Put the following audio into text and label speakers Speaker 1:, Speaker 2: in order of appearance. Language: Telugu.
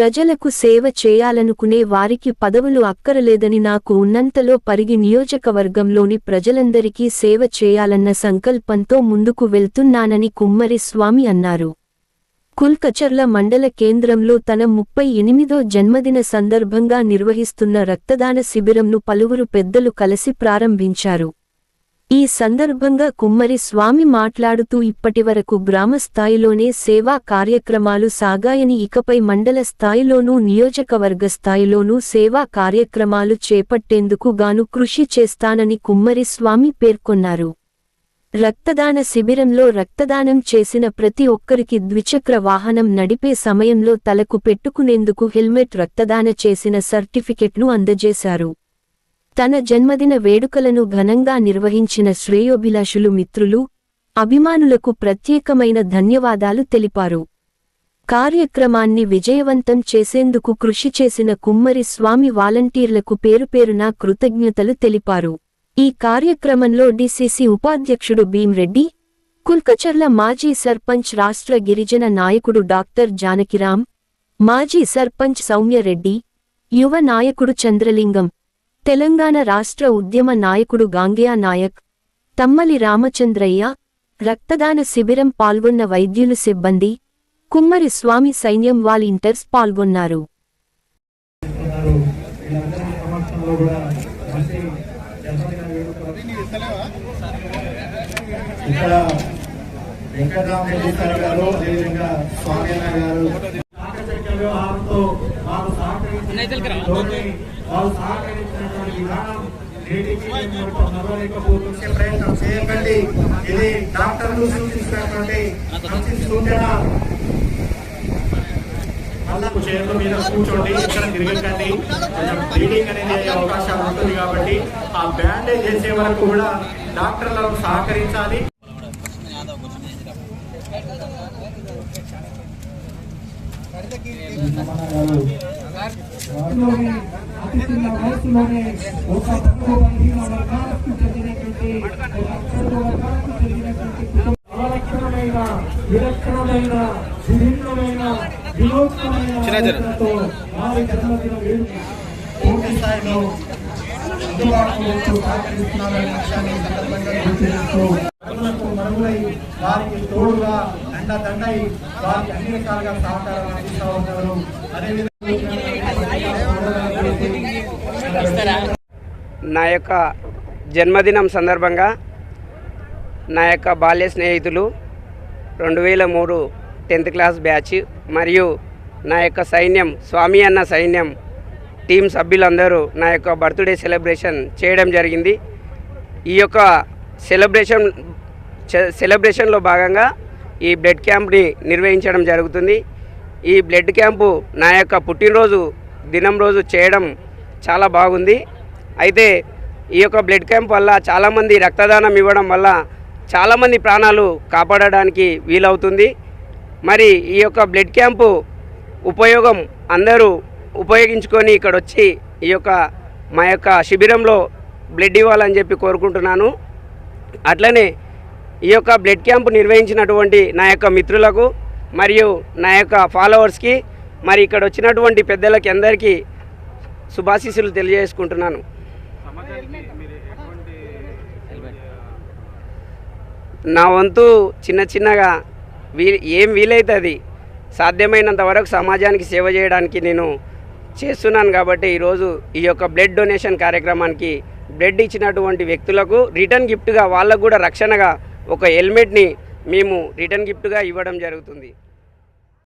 Speaker 1: ప్రజలకు సేవ చేయాలనుకునే వారికి పదవులు అక్కరలేదని నాకు ఉన్నంతలో పరిగి నియోజకవర్గంలోని ప్రజలందరికీ సేవ చేయాలన్న సంకల్పంతో ముందుకు వెళ్తున్నానని కుమ్మరి స్వామి అన్నారు. కుల్కచర్ల మండల కేంద్రంలో తన ముప్పై ఎనిమిదో జన్మదిన సందర్భంగా నిర్వహిస్తున్న రక్తదాన శిబిరంను పలువురు పెద్దలు కలిసి ప్రారంభించారు. ఈ సందర్భంగా కుమ్మరి స్వామి మాట్లాడుతూ ఇప్పటివరకు గ్రామ స్థాయిలోనే సేవా కార్యక్రమాలు సాగాయని ఇకపై మండల స్థాయిలోనూ నియోజకవర్గ స్థాయిలోనూ సేవా కార్యక్రమాలు చేపట్టేందుకు గాను కృషి చేస్తానని కుమ్మరి స్వామి పేర్కొన్నారు. రక్తదాన శిబిరంలో రక్తదానం చేసిన ప్రతి ఒక్కరికి ద్విచక్ర వాహనం నడిపే సమయంలో తలకు పెట్టుకునేందుకు హెల్మెట్ రక్తదాన చేసిన సర్టిఫికెట్ను అందజేశారు. తన జన్మదిన వేడుకలను ఘనంగా నిర్వహించిన శ్రేయోభిలాషులు మిత్రులు అభిమానులకు ప్రత్యేకమైన ధన్యవాదాలు తెలిపారు. కార్యక్రమాన్ని విజయవంతం చేసేందుకు కృషి చేసిన కుమ్మరి స్వామి వాలంటీర్లకు పేరుపేరున కృతజ్ఞతలు తెలిపారు. ఈ కార్యక్రమంలో డిసిసి ఉపాధ్యక్షుడు భీమ్రెడ్డి కుల్కచర్ల మాజీ సర్పంచ్ రాష్ట్ర గిరిజన నాయకుడు డాక్టర్ జానకిరాం మాజీ సర్పంచ్ సౌమ్యరెడ్డి యువ నాయకుడు చంద్రలింగం తెలంగాణ రాష్ట్ర ఉద్యమ నాయకుడు గాంగేయ నాయక్ తమ్మలి రామచంద్రయ్య రక్తదాన శిబిరం పాల్గొన్న వైద్యులు సిబ్బంది కుమ్మరి స్వామి సైన్యం వాలంటీర్స్ పాల్గొన్నారు.
Speaker 2: ఇక్కడ వెంకటరామరెడ్డి సార్ గారు అదేవిధంగా స్వామి గారు. వాళ్ళు నేటికి మరవలేకపోతుంటే ప్రయత్నం చేయకండి. ఇది డాక్టర్లు సూచించినటువంటి మంచి సూచన. చేతుల మీద కూర్చోండి. ఇక్కడ తిరగకండి బ్లీడింగ్ అనేది అయ్యే అవకాశం ఉంటుంది కాబట్టి ఆ బ్యాండేజ్ చేసే వరకు కూడా డాక్టర్లను సహకరించాలి. వారిలోని అతి చిన్న వయసులోనే ఒక బలహీన వర్గాలకు చెందినటువంటి ఒక వర్గాలకు చెందినటువంటి అవలక్షణమైన విలక్షణమైన విభిన్నమైన వినూత్నమైన వారి జన్మదిన వేడుక పూర్తి స్థాయిలో అందుబాటులో సహకరిస్తున్నారనే సందర్భంగా గుర్తు చేస్తూ మరుగులై వారికి తోడుగా దండ దండై వారికి అన్ని రకాలుగా సహకారం అందిస్తూ ఉంటారు అదేవిధంగా
Speaker 3: నా యొక్క జన్మదినం సందర్భంగా నా యొక్క బాల్య స్నేహితులు రెండు వేల మూడు టెన్త్ క్లాస్ బ్యాచ్ మరియు నా యొక్క సైన్యం స్వామి అన్న సైన్యం టీం సభ్యులందరూ నా యొక్క బర్త్డే సెలబ్రేషన్ చేయడం జరిగింది. ఈ యొక్క సెలబ్రేషన్ సెలబ్రేషన్లో భాగంగా ఈ బ్లడ్ క్యాంప్ని నిర్వహించడం జరుగుతుంది. ఈ బ్లడ్ క్యాంపు నా యొక్క పుట్టినరోజు దినం రోజు చేయడం చాలా బాగుంది. అయితే ఈ యొక్క బ్లడ్ క్యాంప్ వల్ల చాలామంది రక్తదానం ఇవ్వడం వల్ల చాలామంది ప్రాణాలు కాపాడడానికి వీలవుతుంది. మరి ఈ యొక్క బ్లడ్ క్యాంపు ఉపయోగం అందరూ ఉపయోగించుకొని ఇక్కడ వచ్చి ఈ యొక్క మా యొక్క శిబిరంలో బ్లడ్ ఇవ్వాలని చెప్పి కోరుకుంటున్నాను. అట్లనే ఈ యొక్క బ్లడ్ క్యాంప్ నిర్వహించినటువంటి నా యొక్క మిత్రులకు మరియు నా యొక్క ఫాలోవర్స్కి మరి ఇక్కడ వచ్చినటువంటి పెద్దలకి అందరికీ శుభాశీస్సులు తెలియజేసుకుంటున్నాను. నా వంతు చిన్న చిన్నగా వీ ఏం వీలైతుంది? సాధ్యమైనంత వరకు సమాజానికి సేవ చేయడానికి నేను చేస్తున్నాను కాబట్టి ఈరోజు ఈ యొక్క బ్లడ్ డొనేషన్ కార్యక్రమానికి బ్లడ్ ఇచ్చినటువంటి వ్యక్తులకు రిటర్న్ గిఫ్ట్గా వాళ్ళకు కూడా రక్షణగా ఒక హెల్మెట్ని మేము రిటర్న్ గిఫ్ట్గా ఇవ్వడం జరుగుతుంది.